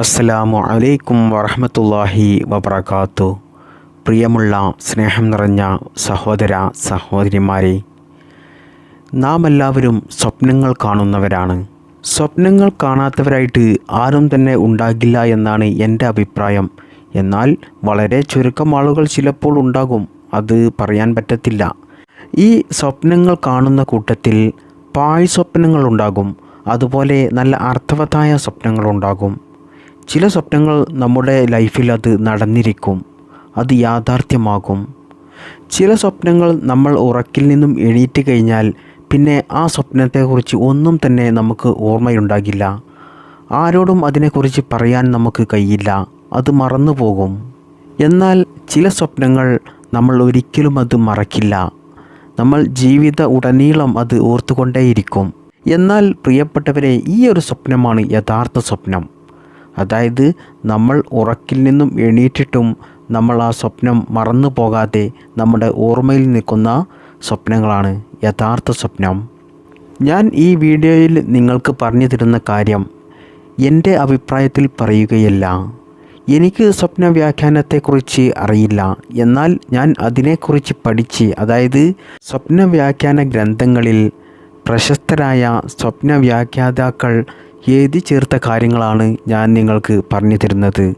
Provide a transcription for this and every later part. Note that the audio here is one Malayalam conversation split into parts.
അസ്സലാമു അലൈക്കും വറഹമത്തല്ലാഹി വബർക്കാത്തു പ്രിയമുള്ള സ്നേഹം നിറഞ്ഞ സഹോദര സഹോദരിമാരെ നാം എല്ലാവരും സ്വപ്നങ്ങൾ കാണുന്നവരാണ്. സ്വപ്നങ്ങൾ കാണാത്തവരായിട്ട് ആരും തന്നെ ഉണ്ടാകില്ല എന്നാണ് എന്റെ അഭിപ്രായം. എന്നാൽ വളരെ ചുരുക്കം ആളുകൾ ചിലപ്പോൾ ഉണ്ടാകും അത് പറയാൻ പറ്റത്തില്ല. ഈ സ്വപ്നങ്ങൾ കാണുന്ന കൂട്ടത്തിൽ പായ് സ്വപ്നങ്ങൾ ഉണ്ടാകും അതുപോലെ നല്ല അർത്ഥവത്തായ സ്വപ്നങ്ങളുണ്ടാകും ചില സ്വപ്നങ്ങൾ നമ്മുടെ ലൈഫിൽ അത് നടന്നിരിക്കും അത് യാഥാർത്ഥ്യമാകും. ചില സ്വപ്നങ്ങൾ നമ്മൾ ഉറക്കിൽ നിന്നും എണീറ്റ് കഴിഞ്ഞാൽ പിന്നെ ആ സ്വപ്നത്തെക്കുറിച്ച് ഒന്നും തന്നെ നമുക്ക് ഓർമ്മയുണ്ടാകില്ല. ആരോടും അതിനെക്കുറിച്ച് പറയാൻ നമുക്ക് കഴിയില്ല അത് മറന്നു പോകും. എന്നാൽ ചില സ്വപ്നങ്ങൾ നമ്മൾ ഒരിക്കലും അത് മറക്കില്ല. നമ്മൾ ജീവിത ഉടനീളം അത് ഓർത്തുകൊണ്ടേയിരിക്കും. എന്നാൽ പ്രിയപ്പെട്ടവരെ ഈ ഒരു സ്വപ്നമാണ് യഥാർത്ഥ സ്വപ്നം. അതായത് നമ്മൾ ഉറക്കിൽ നിന്നും എണീറ്റിട്ടും നമ്മൾ ആ സ്വപ്നം മറന്നു പോകാതെ നമ്മുടെ ഓർമ്മയിൽ നിൽക്കുന്ന സ്വപ്നങ്ങളാണ് യഥാർത്ഥ സ്വപ്നം. ഞാൻ ഈ വീഡിയോയിൽ നിങ്ങൾക്ക് പറഞ്ഞു തരുന്ന കാര്യം എന്റെ അഭിപ്രായത്തിൽ പറയുകയല്ല. എനിക്ക് സ്വപ്ന വ്യാഖ്യാനത്തെക്കുറിച്ച് അറിയില്ല. എന്നാൽ ഞാൻ അതിനെക്കുറിച്ച് പഠിച്ച് അതായത് സ്വപ്ന വ്യാഖ്യാന ഗ്രന്ഥങ്ങളിൽ പ്രശസ്തരായ സ്വപ്ന വ്യാഖ്യാതാക്കൾ എഴുതി ചേർത്ത കാര്യങ്ങളാണ് ഞാൻ നിങ്ങൾക്ക് പറഞ്ഞു തരുന്നത്.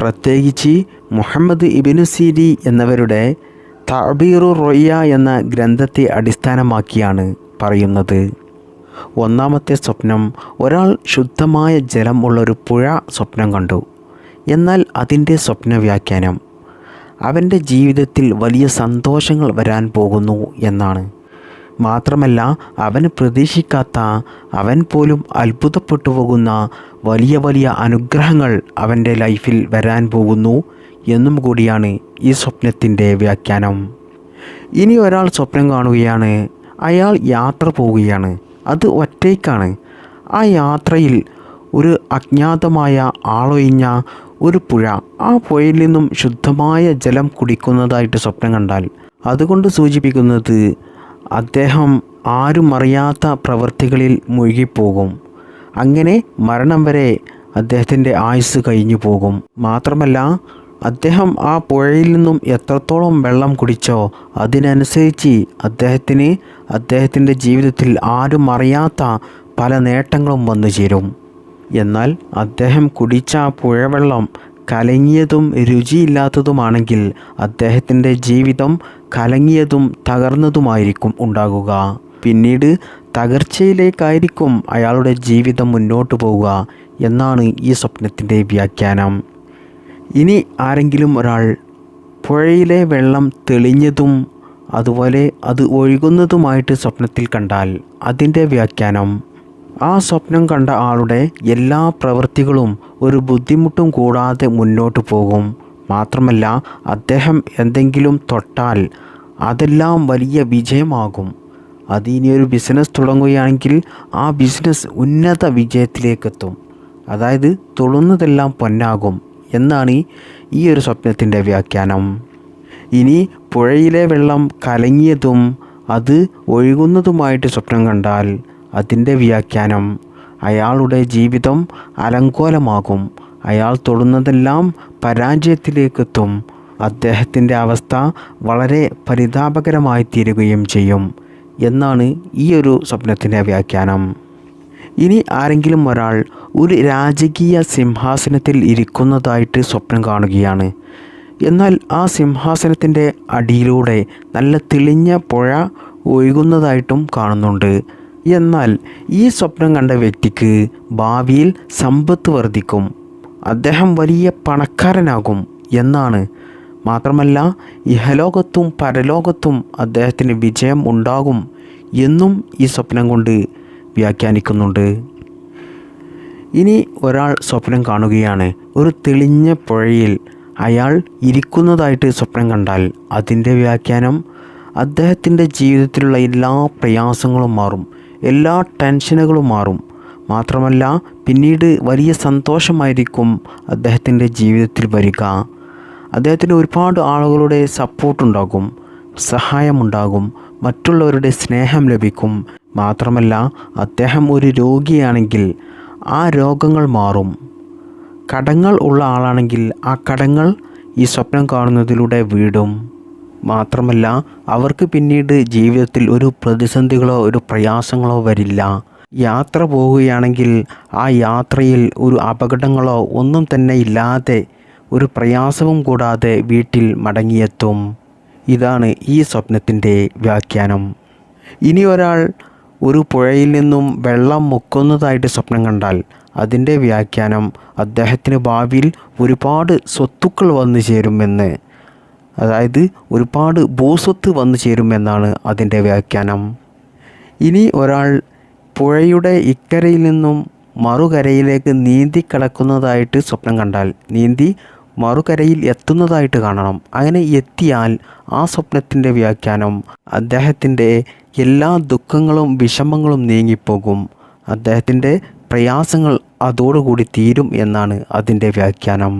പ്രത്യേകിച്ച് മുഹമ്മദ് ഇബിനു സീരി എന്നവരുടെ തബീറു റൊയ്യ എന്ന ഗ്രന്ഥത്തെ അടിസ്ഥാനമാക്കിയാണ് പറയുന്നത്. ഒന്നാമത്തെ സ്വപ്നം ഒരാൾ ശുദ്ധമായ ജലം ഉള്ളൊരു പുഴ സ്വപ്നം കണ്ടു. എന്നാൽ അതിന്റെ സ്വപ്ന വ്യാഖ്യാനം അവന്റെ ജീവിതത്തിൽ വലിയ സന്തോഷങ്ങൾ വരാൻ പോകുന്നു എന്നാണ്. മാത്രമല്ല അവൻ പ്രതീക്ഷിക്കാത്ത അവൻ പോലും അത്ഭുതപ്പെട്ടു പോകുന്ന വലിയ വലിയ അനുഗ്രഹങ്ങൾ അവന്റെ ലൈഫിൽ വരാൻ പോകുന്നു എന്നും കൂടിയാണ് ഈ സ്വപ്നത്തിന്റെ വ്യാഖ്യാനം. ഇനി ഒരാൾ സ്വപ്നം കാണുകയാണ് അയാൾ യാത്ര പോവുകയാണ്. അത് ഒറ്റയ്ക്കാണ്. ആ യാത്രയിൽ ഒരു അജ്ഞാതമായ ആളൊഴിഞ്ഞ ഒരു പുഴ ആ പുഴയിൽ നിന്നും ശുദ്ധമായ ജലം കുടിക്കുന്നതായിട്ട് സ്വപ്നം കണ്ടാൽ. അതുകൊണ്ട് സൂചിപ്പിക്കുന്നത് അദ്ദേഹം ആരും അറിയാത്ത പ്രവൃത്തികളിൽ മുഴുകിപ്പോകും. അങ്ങനെ മരണം വരെ അദ്ദേഹത്തിന്റെ ആയുസ് കഴിഞ്ഞു പോകും. മാത്രമല്ല അദ്ദേഹം ആ പുഴയിൽ നിന്നും എത്രത്തോളം വെള്ളം കുടിച്ചോ അതിനനുസരിച്ച് അദ്ദേഹത്തിന് അദ്ദേഹത്തിന്റെ ജീവിതത്തിൽ ആരും അറിയാത്ത പല നേട്ടങ്ങളും വന്നു ചേരും. എന്നാൽ അദ്ദേഹം കുടിച്ച ആ പുഴവെള്ളം കലങ്ങിയതും രുചിയില്ലാത്തതുമാണെങ്കിൽ അദ്ദേഹത്തിന്റെ ജീവിതം കലങ്ങിയതും തകർന്നതുമായിരിക്കും ഉണ്ടാകുക. പിന്നീട് തകർച്ചയിലേക്കായിരിക്കും അയാളുടെ ജീവിതം മുന്നോട്ട് പോവുക എന്നാണ് ഈ സ്വപ്നത്തിന്റെ വ്യാഖ്യാനം. ഇനി ആരെങ്കിലും ഒരാൾ പുഴയിലെ വെള്ളം തെളിഞ്ഞതും അതുപോലെ അത് ഒഴുകുന്നതുമായിട്ട് സ്വപ്നത്തിൽ കണ്ടാൽ അതിന്റെ വ്യാഖ്യാനം. ആ സ്വപ്നം കണ്ട ആളുടെ എല്ലാ പ്രവൃത്തികളും ഒരു ബുദ്ധിമുട്ടും കൂടാതെ മുന്നോട്ട് പോകും. മാത്രമല്ല അദ്ദേഹം എന്തെങ്കിലും തൊട്ടാൽ അതെല്ലാം വലിയ വിജയമാകും. അത് ഒരു ബിസിനസ് തുടങ്ങുകയാണെങ്കിൽ ആ ബിസിനസ് ഉന്നത വിജയത്തിലേക്കെത്തും. അതായത് തൊഴുന്നതെല്ലാം പൊന്നാകും എന്നാണ് ഈ ഒരു സ്വപ്നത്തിന്റെ വ്യാഖ്യാനം. ഇനി പുഴയിലെ വെള്ളം കലങ്ങിയതും അത് ഒഴുകുന്നതുമായിട്ട് സ്വപ്നം കണ്ടാൽ അതിന്റെ വ്യാഖ്യാനം അയാളുടെ ജീവിതം അലങ്കോലമാകും. അയാൾ തൊടുന്നതെല്ലാം പരാജയത്തിലേക്കെത്തും. അദ്ദേഹത്തിന്റെ അവസ്ഥ വളരെ പരിതാപകരമായി തീരുകയും ചെയ്യും എന്നാണ് ഈ ഒരു സ്വപ്നത്തിന്റെ വ്യാഖ്യാനം. ഇനി ആരെങ്കിലും ഒരാൾ ഒരു രാജകീയ സിംഹാസനത്തിൽ ഇരിക്കുന്നതായിട്ട് സ്വപ്നം കാണുകയാണ്. എന്നാൽ ആ സിംഹാസനത്തിന്റെ അടിയിലൂടെ നല്ല തെളിഞ്ഞ പുഴ ഒഴുകുന്നതായിട്ടും കാണുന്നുണ്ട്. എന്നാൽ ഈ സ്വപ്നം കണ്ട വ്യക്തിക്ക് ഭാവിയിൽ സമ്പത്ത് വർദ്ധിക്കും. അദ്ദേഹം വലിയ പണക്കാരനാകും എന്നാണ്. മാത്രമല്ല ഇഹലോകത്തും പരലോകത്തും അദ്ദേഹത്തിന് വിജയം ഉണ്ടാകും എന്നും ഈ സ്വപ്നം കൊണ്ട് വ്യാഖ്യാനിക്കുന്നുണ്ട്. ഇനി ഒരാൾ സ്വപ്നം കാണുകയാണ്. ഒരു തെളിഞ്ഞ പുഴയിൽ അയാൾ ഇരിക്കുന്നതായിട്ട് സ്വപ്നം കണ്ടാൽ അതിന്റെ വ്യാഖ്യാനം അദ്ദേഹത്തിന്റെ ജീവിതത്തിലുള്ള എല്ലാ പ്രയാസങ്ങളും മാറും എല്ലാ ടെൻഷനുകളും മാറും. മാത്രമല്ല പിന്നീട് വലിയ സന്തോഷമായിരിക്കും അദ്ദേഹത്തിന്റെ ജീവിതത്തിൽ വരിക. അദ്ദേഹത്തിന് ഒരുപാട് ആളുകളുടെ സപ്പോർട്ടുണ്ടാകും സഹായമുണ്ടാകും മറ്റുള്ളവരുടെ സ്നേഹം ലഭിക്കും. മാത്രമല്ല അദ്ദേഹം ഒരു രോഗിയാണെങ്കിൽ ആ രോഗങ്ങൾ മാറും. കടങ്ങൾ ഉള്ള ആളാണെങ്കിൽ ആ കടങ്ങൾ ഈ സ്വപ്നം കാണുന്നതിലൂടെ വീടും. മാത്രമല്ല അവർക്ക് പിന്നീട് ജീവിതത്തിൽ ഒരു പ്രതിസന്ധികളോ ഒരു പ്രയാസങ്ങളോ വരില്ല. യാത്ര പോവുകയാണെങ്കിൽ ആ യാത്രയിൽ ഒരു അപകടങ്ങളോ ഒന്നും തന്നെ ഇല്ലാതെ ഒരു പ്രയാസവും കൂടാതെ വീട്ടിൽ മടങ്ങിയെത്തും. ഇതാണ് ഈ സ്വപ്നത്തിന്റെ വ്യാഖ്യാനം. ഇനി ഒരാൾ ഒരു പുഴയിൽ നിന്നും വെള്ളം മുക്കുന്നതായിട്ട് സ്വപ്നം കണ്ടാൽ അതിന്റെ വ്യാഖ്യാനം അദ്ദേഹത്തിന് ഭാവിയിൽ ഒരുപാട് സ്വത്തുക്കൾ വന്നു ചേരുമെന്ന് അതായത് ഒരുപാട് ഭൂസ്വത്ത് വന്നു ചേരുമെന്നാണ് അതിന്റെ വ്യാഖ്യാനം. ഇനി ഒരാൾ പുഴയുടെ ഇക്കരയിൽ നിന്നും മറുകരയിലേക്ക് നീന്തി കിടക്കുന്നതായിട്ട് സ്വപ്നം കണ്ടാൽ നീന്തി മറുകരയിൽ എത്തുന്നതായിട്ട് കാണണം. അങ്ങനെ എത്തിയാൽ ആ സ്വപ്നത്തിന്റെ വ്യാഖ്യാനം അദ്ദേഹത്തിന്റെ എല്ലാ ദുഃഖങ്ങളും വിഷമങ്ങളും നീങ്ങിപ്പോകും. അദ്ദേഹത്തിന്റെ പ്രയാസങ്ങൾ അതോടുകൂടി തീരും എന്നാണ് അതിന്റെ വ്യാഖ്യാനം.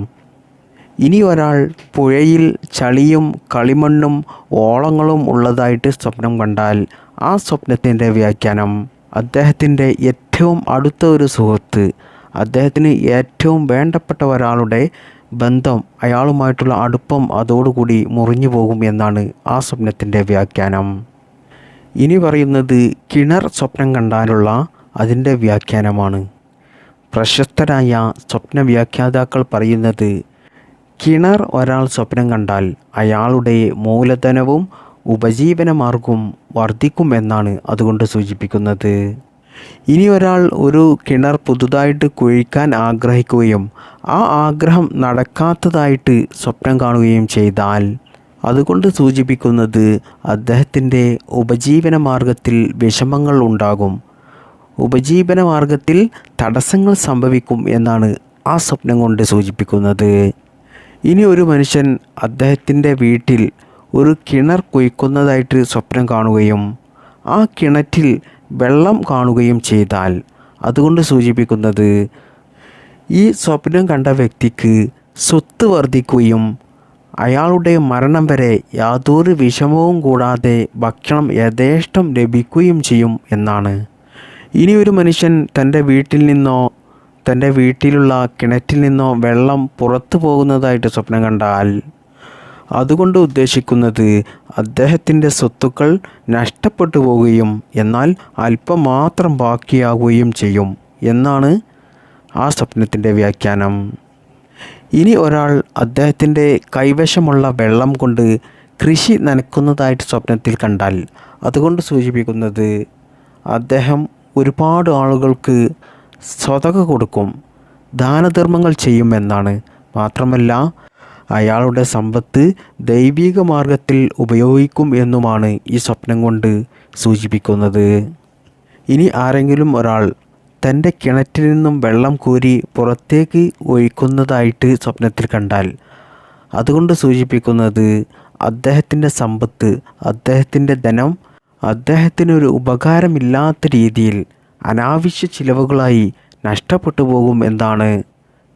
ഇനി ഒരാൾ പുഴയിൽ ചളിയും കളിമണ്ണും ഓളങ്ങളും ഉള്ളതായിട്ട് സ്വപ്നം കണ്ടാൽ ആ സ്വപ്നത്തിന്റെ വ്യാഖ്യാനം അദ്ദേഹത്തിന്റെ ഏറ്റവും അടുത്ത ഒരു സുഹൃത്ത് അദ്ദേഹത്തിന് ഏറ്റവും വേണ്ടപ്പെട്ട ഒരാളുടെ ബന്ധം അയാളുമായിട്ടുള്ള അടുപ്പം അതോടുകൂടി മുറിഞ്ഞു പോകും എന്നാണ് ആ സ്വപ്നത്തിന്റെ വ്യാഖ്യാനം. ഇനി പറയുന്നത് കിണർ സ്വപ്നം കണ്ടാലുള്ള അതിന്റെ വ്യാഖ്യാനമാണ്. പ്രശസ്തരായ സ്വപ്ന വ്യാഖ്യാതാക്കൾ പറയുന്നത് കിണർ ഒരാൾ സ്വപ്നം കണ്ടാൽ അയാളുടെ മൂലധനവും ഉപജീവനമാർഗവും വർദ്ധിക്കുമെന്നാണ് അതുകൊണ്ട് സൂചിപ്പിക്കുന്നത്. ഇനി ഒരാൾ ഒരു കിണർ പുതുതായിട്ട് കുഴിക്കാൻ ആഗ്രഹിക്കുകയും ആ ആഗ്രഹം നടക്കാത്തതായിട്ട് സ്വപ്നം കാണുകയും ചെയ്താൽ അതുകൊണ്ട് സൂചിപ്പിക്കുന്നത് അദ്ദേഹത്തിന്റെ ഉപജീവന മാർഗത്തിൽ വിഷമങ്ങൾ ഉണ്ടാകും. ഉപജീവന മാർഗത്തിൽ തടസ്സങ്ങൾ സംഭവിക്കും എന്നാണ് ആ സ്വപ്നം കൊണ്ട് സൂചിപ്പിക്കുന്നത്. ഇനി ഒരു മനുഷ്യൻ അദ്ദേഹത്തിന്റെ വീട്ടിൽ ഒരു കിണർ കുഴിക്കുന്നതായിട്ട് സ്വപ്നം കാണുകയും ആ കിണറ്റിൽ വെള്ളം കാണുകയും ചെയ്താൽ അതുകൊണ്ട് സൂചിപ്പിക്കുന്നത് ഈ സ്വപ്നം കണ്ട വ്യക്തിക്ക് സ്വത്ത് വർദ്ധിക്കുകയും അയാളുടെ മരണം വരെ യാതൊരു വിഷമവും കൂടാതെ ഭക്ഷണം യഥേഷ്ടം ലഭിക്കുകയും ചെയ്യും എന്നാണ്. ഇനി ഒരു മനുഷ്യൻ തന്റെ വീട്ടിൽ നിന്നോ തന്റെ വീട്ടിലുള്ള കിണറ്റിൽ നിന്നോ വെള്ളം പുറത്തു പോകുന്നതായിട്ട് സ്വപ്നം കണ്ടാൽ അതുകൊണ്ട് ഉദ്ദേശിക്കുന്നത് അദ്ദേഹത്തിന്റെ സ്വത്തുക്കൾ നഷ്ടപ്പെട്ടു പോവുകയും എന്നാൽ അല്പം മാത്രം ബാക്കിയാവുകയും ചെയ്യും എന്നാണ് ആ സ്വപ്നത്തിന്റെ വ്യാഖ്യാനം. ഇനി ഒരാൾ അദ്ദേഹത്തിന്റെ കൈവശമുള്ള വെള്ളം കൊണ്ട് കൃഷി നനയ്ക്കുന്നതായിട്ട് സ്വപ്നത്തിൽ കണ്ടാൽ അതുകൊണ്ട് സൂചിപ്പിക്കുന്നത് അദ്ദേഹം ഒരുപാട് ആളുകൾക്ക് സ്വതക കൊടുക്കും ദാനധർമ്മങ്ങൾ ചെയ്യുമെന്നാണ് മാത്രമല്ല അയാളുടെ സമ്പത്ത് ദൈവിക മാർഗത്തിൽ ഉപയോഗിക്കും എന്നുമാണ് ഈ സ്വപ്നം കൊണ്ട് സൂചിപ്പിക്കുന്നത്. ഇനി ആരെങ്കിലും ഒരാൾ തന്റെ കിണറ്റിൽ നിന്നും വെള്ളം കോരി പുറത്തേക്ക് ഒഴിക്കുന്നതായിട്ട് സ്വപ്നത്തിൽ കണ്ടാൽ അതുകൊണ്ട് സൂചിപ്പിക്കുന്നത് അദ്ദേഹത്തിന്റെ സമ്പത്ത് അദ്ദേഹത്തിന്റെ ധനം അദ്ദേഹത്തിനൊരു ഉപകാരമില്ലാത്ത രീതിയിൽ അനാവശ്യ ചിലവുകളായി നഷ്ടപ്പെട്ടു പോകും എന്നാണ്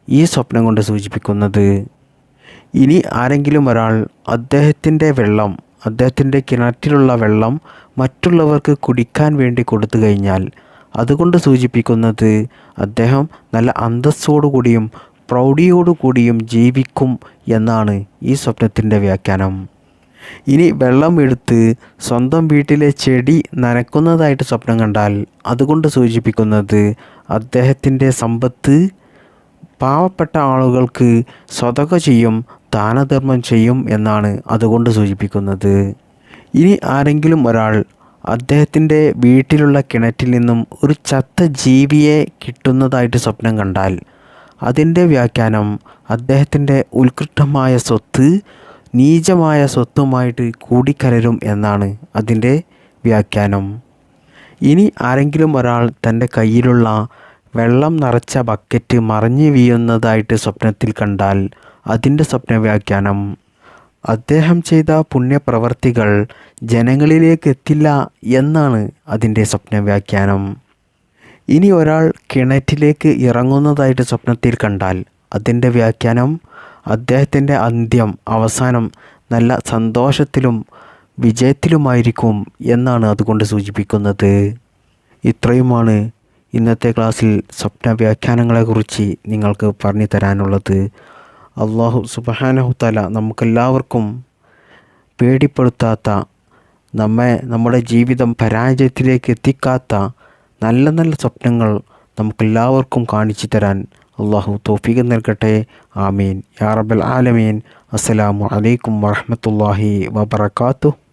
ഈ സ്വപ്നം കൊണ്ട് സൂചിപ്പിക്കുന്നത്. ഇനി ആരെങ്കിലും ഒരാൾ അദ്ദേഹത്തിന്റെ വെള്ളം അദ്ദേഹത്തിന്റെ കിണറ്റിലുള്ള വെള്ളം മറ്റുള്ളവർക്ക് കുടിക്കാൻ വേണ്ടി കൊടുത്തു കഴിഞ്ഞാൽ അതുകൊണ്ട് സൂചിപ്പിക്കുന്നത് അദ്ദേഹം നല്ല അന്തസ്സോടുകൂടിയും പ്രൗഢിയോടുകൂടിയും ജീവിക്കും എന്നാണ് ഈ സ്വപ്നത്തിന്റെ വ്യാഖ്യാനം. ഇനി വെള്ളം എടുത്ത് സ്വന്തം വീട്ടിലെ ചെടി നനക്കുന്നതായിട്ട് സ്വപ്നം കണ്ടാൽ അതുകൊണ്ട് സൂചിപ്പിക്കുന്നത് അദ്ദേഹത്തിന്റെ സമ്പത്ത് പാവപ്പെട്ട ആളുകൾക്ക് സ്വതക ചെയ്യും ദാനധർമ്മം ചെയ്യും എന്നാണ് അതുകൊണ്ട് സൂചിപ്പിക്കുന്നത്. ഇനി ആരെങ്കിലും ഒരാൾ അദ്ദേഹത്തിന്റെ വീട്ടിലുള്ള കിണറ്റിൽ നിന്നും ഒരു ചത്ത ജീവിയെ കിട്ടുന്നതായിട്ട് സ്വപ്നം കണ്ടാൽ അതിന്റെ വ്യാഖ്യാനം അദ്ദേഹത്തിന്റെ ഉത്കൃഷ്ടമായ സ്വത്ത് നീചമായ സ്വത്തുമായിട്ട് കൂടിക്കലരും എന്നാണ് അതിന്റെ വ്യാഖ്യാനം. ഇനി ആരെങ്കിലും ഒരാൾ തന്റെ കയ്യിലുള്ള വെള്ളം നിറച്ച ബക്കറ്റ് മറിഞ്ഞു വീഴുന്നതായിട്ട് സ്വപ്നത്തിൽ കണ്ടാൽ അതിന്റെ സ്വപ്നവ്യാഖ്യാനം. അദ്ദേഹം ചെയ്ത പുണ്യപ്രവർത്തികൾ ജനങ്ങളിലേക്ക് എത്തില്ല എന്നാണ് അതിന്റെ സ്വപ്നവ്യാഖ്യാനം. ഇനി ഒരാൾ കിണറ്റിലേക്ക് ഇറങ്ങുന്നതായിട്ട് സ്വപ്നത്തിൽ കണ്ടാൽ അതിന്റെ വ്യാഖ്യാനം അദ്ദേഹത്തിന്റെ അന്ത്യം അവസാനം നല്ല സന്തോഷത്തിലും വിജയത്തിലുമായിരിക്കും എന്നാണ് അതുകൊണ്ട് സൂചിപ്പിക്കുന്നത്. ഇത്രയുമാണ് ഇന്നത്തെ ക്ലാസ്സിൽ സ്വപ്ന വ്യാഖ്യാനങ്ങളെക്കുറിച്ച് നിങ്ങൾക്ക് പറഞ്ഞു തരാനുള്ളത് അള്ളാഹു സുബഹാനഹുത്തല നമുക്കെല്ലാവർക്കും പേടിപ്പെടുത്താത്ത നമ്മെ നമ്മുടെ ജീവിതം പരാജയത്തിലേക്ക് എത്തിക്കാത്ത നല്ല നല്ല സ്വപ്നങ്ങൾ നമുക്കെല്ലാവർക്കും കാണിച്ചു തരാൻ അള്ളാഹു തോഫീഖ് നൽകട്ടെ. ആമീൻ. യാ റബ്ബൽ ആലമീൻ. അസ്സലാമു അലൈക്കും വറഹ്മത്തുള്ളാഹി വബറകാതുഹു.